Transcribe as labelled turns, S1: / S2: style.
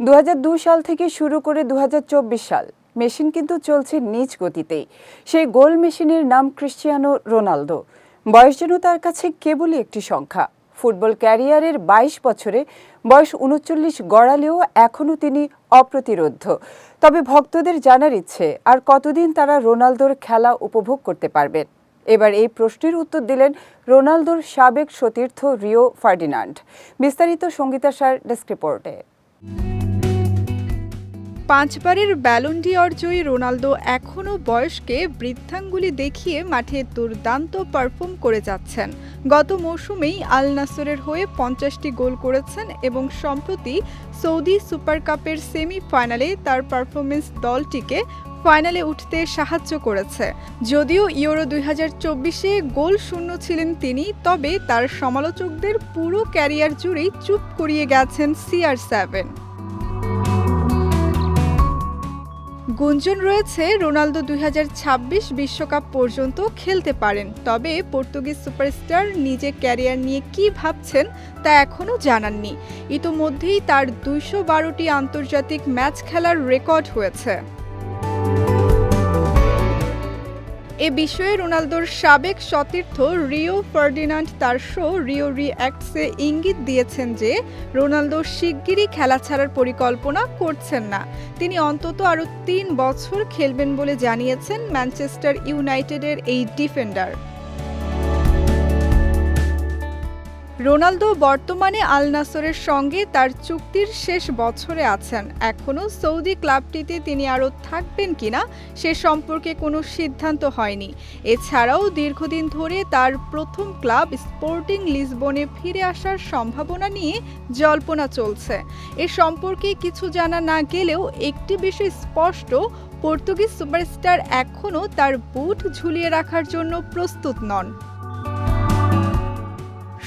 S1: দু সাল থেকে শুরু করে দু হাজার চব্বিশ সাল, মেশিন কিন্তু চলছে নিজ গতিতেই। সেই গোল মেশিনের নাম ক্রিশ্চিয়ানো রোনালদো। বয়স যেন তার কাছে কেবলই একটি সংখ্যা। ফুটবল ক্যারিয়ারের বাইশ বছরে বয়স উনচল্লিশ গড়ালেও এখনও তিনি অপ্রতিরোধ্য। তবে ভক্তদের জানার ইচ্ছে, আর কতদিন তারা রোনালদোর খেলা উপভোগ করতে পারবেন? এবার এই প্রশ্নের উত্তর দিলেন রোনালদোর সাবেক সতীর্থ রিও ফার্ডিনান্ড। বিস্তারিত সঙ্গীতা সার ডেস্ক রিপোর্টে।
S2: পাঁচবারের ব্যালন্ডি অর্জয়ী রোনালদো এখনও বয়সকে বৃদ্ধাঙ্গুলি দেখিয়ে মাঠে দুর্দান্ত পারফর্ম করে যাচ্ছেন। গত মৌসুমেই আল নাসরের হয়ে পঞ্চাশটি গোল করেছেন এবং সম্প্রতি সৌদি সুপার কাপের সেমিফাইনালে তার পারফরমেন্স দলটিকে ফাইনালে উঠতে সাহায্য করেছে। যদিও ইউরো দুই হাজার চব্বিশে গোল শূন্য ছিলেন তিনি, তবে তার সমালোচকদের পুরো ক্যারিয়ার জুড়েই চুপ করিয়ে গেছেন সিআর সেভেন গুঞ্জন রয়েছে, রোনালদো দুই বিশ্বকাপ পর্যন্ত খেলতে পারেন। তবে পর্তুগিজ সুপারস্টার নিজে ক্যারিয়ার নিয়ে কি ভাবছেন তা এখনও জানাননি। ইতোমধ্যেই তার দুইশো বারোটি আন্তর্জাতিক ম্যাচ খেলার রেকর্ড হয়েছে। এ বিষয়ে রোনালদোর সাবেক সতীর্থ রিও ফার্ডিনান্ড তার শো রিও রিঅ্যাক্টসে ইঙ্গিত দিয়েছেন যে রোনালদো শিগগিরই খেলা ছাড়ার পরিকল্পনা করছেন না। তিনি অন্তত আরও তিন বছর খেলবেন বলে জানিয়েছেন ম্যানচেস্টার ইউনাইটেডের এই ডিফেন্ডার। রোনালদো বর্তমানে আল নাসরের সঙ্গে তার চুক্তির শেষ বছরে আছেন। এখনও সৌদি ক্লাবটিতে তিনি আরও থাকবেন কিনা সে সম্পর্কে কোনো সিদ্ধান্ত হয়নি। এছাড়াও দীর্ঘদিন ধরে তার প্রথম ক্লাব স্পোর্টিং লিসবনে ফিরে আসার সম্ভাবনা নিয়ে জল্পনা চলছে। এ সম্পর্কে কিছু জানা না গেলেও একটি বিষয় স্পষ্ট, পর্তুগিজ সুপারস্টার এখনও তার বুট ঝুলিয়ে রাখার জন্য প্রস্তুত নন।